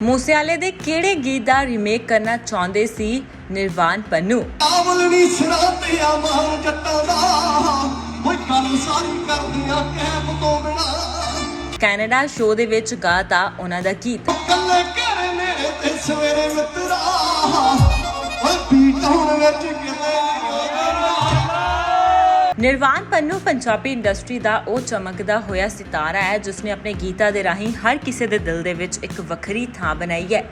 ਮੂਸੇਵਾਲੇ ਦੇ ਕਿਹੜੇ ਗੀਤ ਦਾ ਰੀਮੇਕ ਕਰਨਾ ਚਾਹੁੰਦੇ ਸੀ ਨਿਰਵਾਨ ਪੰਨੂ? ਆਵਲ ਨੀ ਸਿਰਾਂ ਤੇ ਆ ਮਾਨ ਜੱਟਾਂ ਦਾ। ਓਏ ਗੱਲ ਸਾਰੀ ਕਰਦੀਆਂ ਕੈਬ ਤੋਂ ਬਿਨਾ। ਕੈਨੇਡਾ ਸ਼ੋਅ ਦੇ ਵਿੱਚ ਗਾਤਾ ਉਹਨਾਂ ਦਾ ਗੀਤ। ਕੱਲੇ ਘਰ ਨੇੜੇ ਤੇ ਸਵੇਰੇ ਮਿੱਤਰਾ। ਓਏ ਹੁਣ ਵਿੱਚ ਕਿਤੇ ਨਿਰਵਾਨ ਪੰਨੂ ਪੰਜਾਬੀ ਇੰਡਸਟਰੀ ਦਾ ਉਹ ਚਮਕਦਾ ਹੋਇਆ ਸਿਤਾਰਾ ਹੈ, ਜਿਸ ਨੇ ਆਪਣੇ ਗੀਤਾਂ ਦੇ ਰਾਹੀਂ ਹਰ ਕਿਸੇ ਦੇ ਦਿਲ ਦੇ ਵਿੱਚ ਇੱਕ ਵੱਖਰੀ ਥਾਂ ਬਣਾਈ ਹੈ।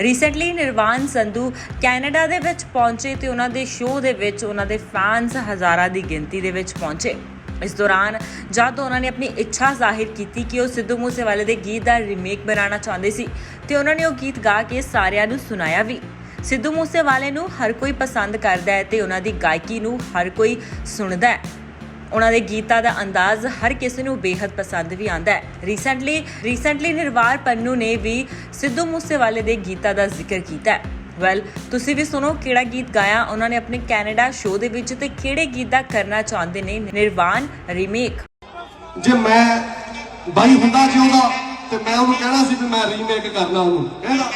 ਰੀਸੈਂਟਲੀ ਨਿਰਵਾਨ ਸੰਧੂ ਕੈਨੇਡਾ ਦੇ ਵਿੱਚ ਪਹੁੰਚੇ ਤੇ ਉਹਨਾਂ ਦੇ ਸ਼ੋਅ ਦੇ ਵਿੱਚ ਉਹਨਾਂ ਦੇ ਫੈਨਸ ਹਜ਼ਾਰਾਂ ਦੀ ਗਿਣਤੀ ਦੇ ਵਿੱਚ ਪਹੁੰਚੇ। ਇਸ ਦੌਰਾਨ ਜਦ ਉਹਨਾਂ ਨੇ ਆਪਣੀ ਇੱਛਾ ਜ਼ਾਹਿਰ ਕੀਤੀ ਕਿ ਉਹ ਸਿੱਧੂ ਮੂਸੇਵਾਲੇ ਦੇ ਗੀਤ ਦਾ ਰੀਮੇਕ ਬਣਾਉਣਾ ਚਾਹੁੰਦੇ ਸੀ, ਤੇ ਉਹਨਾਂ ਨੇ ਉਹ ਗੀਤ ਗਾ ਕੇ ਸਾਰਿਆਂ ਨੂੰ ਸੁਣਾਇਆ ਵੀ। ਸਿੱਧੂ ਮੂਸੇਵਾਲੇ ਨੂੰ ਹਰ ਕੋਈ ਪਸੰਦ ਕਰਦਾ ਹੈ ਤੇ ਉਹਨਾਂ ਦੀ ਗਾਇਕੀ ਨੂੰ ਹਰ ਕੋਈ ਸੁਣਦਾ ਹੈ। ਉਹਨਾਂ ਦੇ ਗੀਤਾਂ ਦਾ ਅੰਦਾਜ਼ ਹਰ ਕਿਸੇ ਨੂੰ ਬੇहद ਪਸੰਦ ਵੀ ਆਂਦਾ ਹੈ। ਰੀਸੈਂਟਲੀ ਰੀਸੈਂਟਲੀ ਨਿਰਵਾਰ ਪੰਨੂ ਨੇ ਵੀ ਸਿੱਧੂ ਮੂਸੇਵਾਲੇ ਦੇ ਗੀਤਾਂ ਦਾ ਜ਼ਿਕਰ ਕੀਤਾ ਹੈ। ਵੈਲ ਤੁਸੀਂ ਵੀ ਸੁਣੋ ਕਿਹੜਾ ਗੀਤ ਗਾਇਆ। ਉਹਨਾਂ ਨੇ ਆਪਣੇ ਕੈਨੇਡਾ ਸ਼ੋਅ ਦੇ ਵਿੱਚ ਤੇ ਕਿਹੜੇ ਗੀਤ ਦਾ ਕਰਨਾ ਚਾਹੁੰਦੇ ਨੇ? ਨਿਰਵਾਨ ਰੀਮੇਕ ਜੇ ਮੈਂ ਬਾਈ ਹੁੰਦਾ ਜਿਉਂਦਾ ਤੇ ਮੈਂ ਉਹਨੂੰ ਕਹਿਣਾ ਸੀ ਵੀ ਮੈਂ ਰੀਮੇਕ ਕਰਨਾ ਉਹਨੂੰ। ਕਹਿੰਦਾ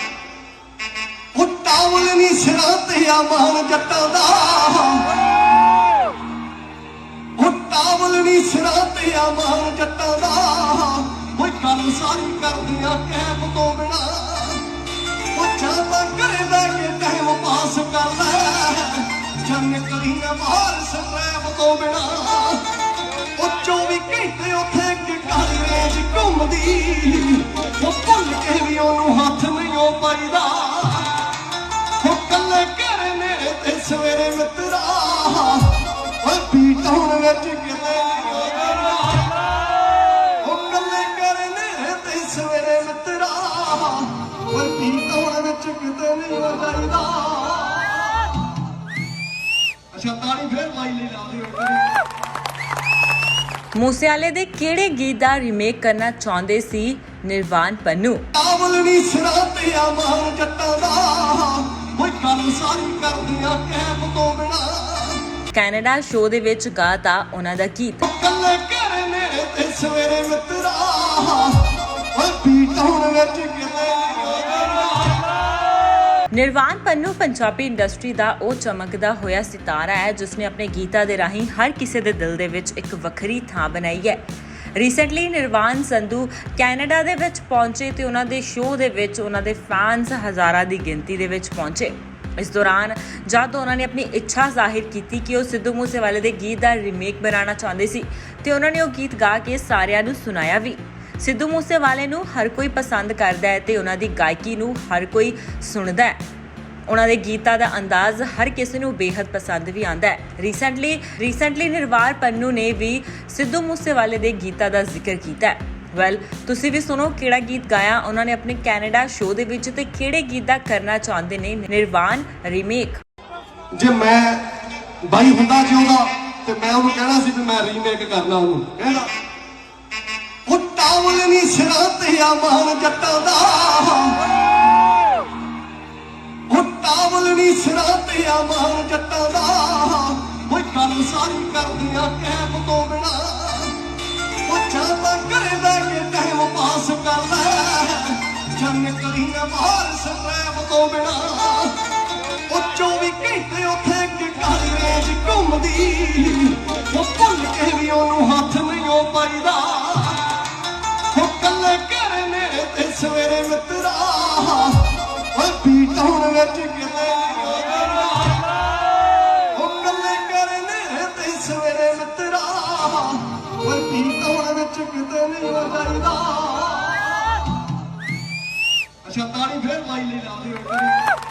ਟਾਵਲ ਨਹੀਂ ਸਿਰਾਂ ਤੇ ਆ ਜੱਟਾਂ ਦਾ। ਉਹ ਟਾਵਲ ਨਹੀਂ ਸਿਰਾਂ ਤੇ ਆ ਮਾਨ ਜੱਟਾਂ ਦਾ। ਓਏ ਗੱਲ ਸਾਰੀ ਕਰਦੀਆਂ ਕੈਬ ਤੋਂ ਬਿਨਾ। ਉਹ ਜਾਂਦਾ ਘਰੇ ਬੈ ਟਾਈਮ ਪਾਸ ਕਰ ਲੈ। ਜਨ ਕਲੀਆਂ ਬਾਹਰ ਸਰੈਬ ਤੋਂ ਬਿਨਾ। ਉਹ 24 ਘੰਟੇ ਉੱਥੇ ਕਿ ਕਾਲੀ ਰੇਂਜ ਘੁੰਮਦੀ। ਉਹ ਭੁੱਲ ਕੇ ਵੀ ਉਹਨੂੰ ਹੱਥ ਹੁਣ ਵਿੱਚ ਕਿਤੇ ਉਹ ਕੱਲੇ ਘਰ ਨੇੜੇ ਤੇ ਸਵੇਰੇ ਮਿੱਤਰਾ। ਓਏ ਬੀਟ ਹੁਣ ਵਿੱਚ ਕਿਤੇ ਨਹੀਂ ਹੋ ਜਾਈਦਾ ਅੱਛਾ ਤਾੜੀ ਫੇਰ ਲਾਈ ਲਈ ਲਾਉਂਦੇ ਹੋ ਮੂਸੇਵਾਲੇ ਦੇ ਕਿਹੜੇ ਗੀਤ ਦਾ ਰੀਮੇਕ ਕਰਨਾ ਚਾਹੁੰਦੇ ਸੀ ਨਿਰਵਾਨ ਪੰਨੂ? ਆਵਲ ਨੀ ਸਿਰਾਂ ਤੇ ਆ ਮਾਨ ਜੱਟਾਂ ਦਾ। ਓਏ ਗੱਲ ਸਾਰੀ ਕਰਦੀਆਂ ਕੈਨੇਡਾ ਸ਼ੋਅ ਦੇ ਵਿੱਚ ਗਾਤਾ ਉਹਨਾਂ ਦਾ ਗੀਤ। ਕੱਲੇ ਘਰ ਨੇੜੇ ਤੇ ਸਵੇਰੇ ਮਿੱਤਰਾ ਓਏ ਬੀਟ ਹੁਣ ਵਿੱਚ ਕਿਤੇ ਨਿਰਵਾਨ ਪੰਨੂ ਪੰਜਾਬੀ ਇੰਡਸਟਰੀ ਦਾ ਉਹ ਚਮਕਦਾ ਹੋਇਆ ਸਿਤਾਰਾ ਹੈ ਜਿਸ ਨੇ ਆਪਣੇ ਗੀਤਾਂ ਦੇ ਰਾਹੀਂ ਹਰ ਕਿਸੇ ਦੇ ਦਿਲ ਦੇ ਵਿੱਚ ਇੱਕ ਵੱਖਰੀ ਥਾਂ ਬਣਾਈ ਹੈ। ਰੀਸੈਂਟਲੀ ਨਿਰਵਾਨ ਸੰਧੂ ਕੈਨੇਡਾ ਦੇ ਵਿੱਚ ਪਹੁੰਚੇ ਤੇ ਉਹਨਾਂ ਦੇ ਸ਼ੋਅ ਦੇ ਵਿੱਚ ਉਹਨਾਂ ਦੇ ਫੈਨਸ ਹਜ਼ਾਰਾਂ ਦੀ ਗਿਣਤੀ ਦੇ ਵਿੱਚ ਪਹੁੰਚੇ। ਇਸ ਦੌਰਾਨ ਜਦ ਉਹਨਾਂ ਨੇ ਆਪਣੀ ਇੱਛਾ ਜ਼ਾਹਿਰ ਕੀਤੀ ਕਿ ਉਹ ਸਿੱਧੂ ਮੂਸੇਵਾਲੇ ਦੇ ਗੀਤ ਦਾ ਰੀਮੇਕ ਬਣਾਉਣਾ ਚਾਹੁੰਦੇ ਸੀ, ਤੇ ਉਹਨਾਂ ਨੇ ਉਹ ਗੀਤ ਗਾ ਕੇ ਸਾਰਿਆਂ ਨੂੰ ਸੁਣਾਇਆ ਵੀ। ਸਿੱਧੂ ਮੂਸੇਵਾਲੇ ਨੂੰ ਹਰ ਕੋਈ ਪਸੰਦ ਕਰਦਾ ਹੈ ਤੇ ਉਹਨਾਂ ਦੀ ਗਾਇਕੀ ਨੂੰ ਹਰ ਕੋਈ ਸੁਣਦਾ ਹੈ। ਉਹਨਾਂ ਦੇ ਗੀਤਾਂ ਦਾ ਅੰਦਾਜ਼ ਹਰ ਕਿਸੇ ਨੂੰ ਬੇहद ਪਸੰਦ ਵੀ ਆਂਦਾ ਹੈ। ਰੀਸੈਂਟਲੀ ਰੀਸੈਂਟਲੀ ਨਿਰਵਾਰ ਪੰਨੂ ਨੇ ਵੀ ਸਿੱਧੂ ਮੂਸੇਵਾਲੇ ਦੇ ਗੀਤਾਂ ਦਾ ਜ਼ਿਕਰ ਕੀਤਾ ਹੈ। ਵੈਲ ਤੁਸੀਂ ਵੀ ਸੁਣੋ ਕਿਹੜਾ ਗੀਤ ਗਾਇਆ? ਉਹਨਾਂ ਨੇ ਆਪਣੇ ਕੈਨੇਡਾ ਸ਼ੋਅ ਦੇ ਵਿੱਚ ਤੇ ਕਿਹੜੇ ਗੀਤ ਦਾ ਕਰਨਾ ਚਾਹੁੰਦੇ ਨੇ? ਨਿਰਵਾਨ ਰੀਮੇਕ ਜੇ ਮੈਂ ਬਾਈ ਹੁੰਦਾ ਜਿਉਂਦਾ ਤੇ ਮੈਂ ਉਹਨੂੰ ਕਹਿਣਾ ਸੀ ਵੀ ਮੈਂ ਰੀਮੇਕ ਕਰਨਾ ਉਹਨੂੰ। ਕਹਿੰਦਾ ਉਹ ਟਾਵਲ ਨਹੀਂ ਸਿਰਾਂ ਤੇ ਆ ਮਾਨ ਜੱਟਾਂ ਦਾ। ਉਹ ਟਾਵਲ ਨਹੀਂ ਸਿਰਾਂ ਤੇ ਆ ਮਾਨ ਜੱਟਾਂ ਦਾ। ਓਏ ਗੱਲ ਸਾਰੀ ਕਰਦੀਆਂ ਕੈਬ ਤੋਂ ਜਨ ਬਾਹਰ ਸਰੈਬ ਤੋਂ ਬਿਨਾ ਉਹ 24 ਘੰਟੇ ਉੱਥੇ ਕਿ ਕਾਲੀ ਘੁੰਮਦੀ। ਉਹ ਭੁੱਲ ਕੇ ਵੀ ਉਹਨੂੰ ਹੱਥ ਨਹੀਂ ਉਹ ਪਾਈਦਾ। ਉਹ ਕੱਲੇ ਘਰ ਨੇੜੇ ਤੇ ਸਵੇਰੇ ਮਿੱਤਰਾ। ਓਏ ਬੀਟ ਹੁਣ ਵਿੱਚ ਕਿਤੇ ਉਹ ਕੱਲੇ ਘਰ ਤੇ ਸਵੇਰੇ ਮਿੱਤਰਾ। ਓਏ ਬੀਟ ਹੁਣ ਵਿੱਚ ਕਿਤੇ ਨਹੀਂ ਹੋ ਅੱਛਾ ਤਾੜੀ ਫੇਰ ਲਾਈ ਲਈ ਲਾ ਦਿਓ।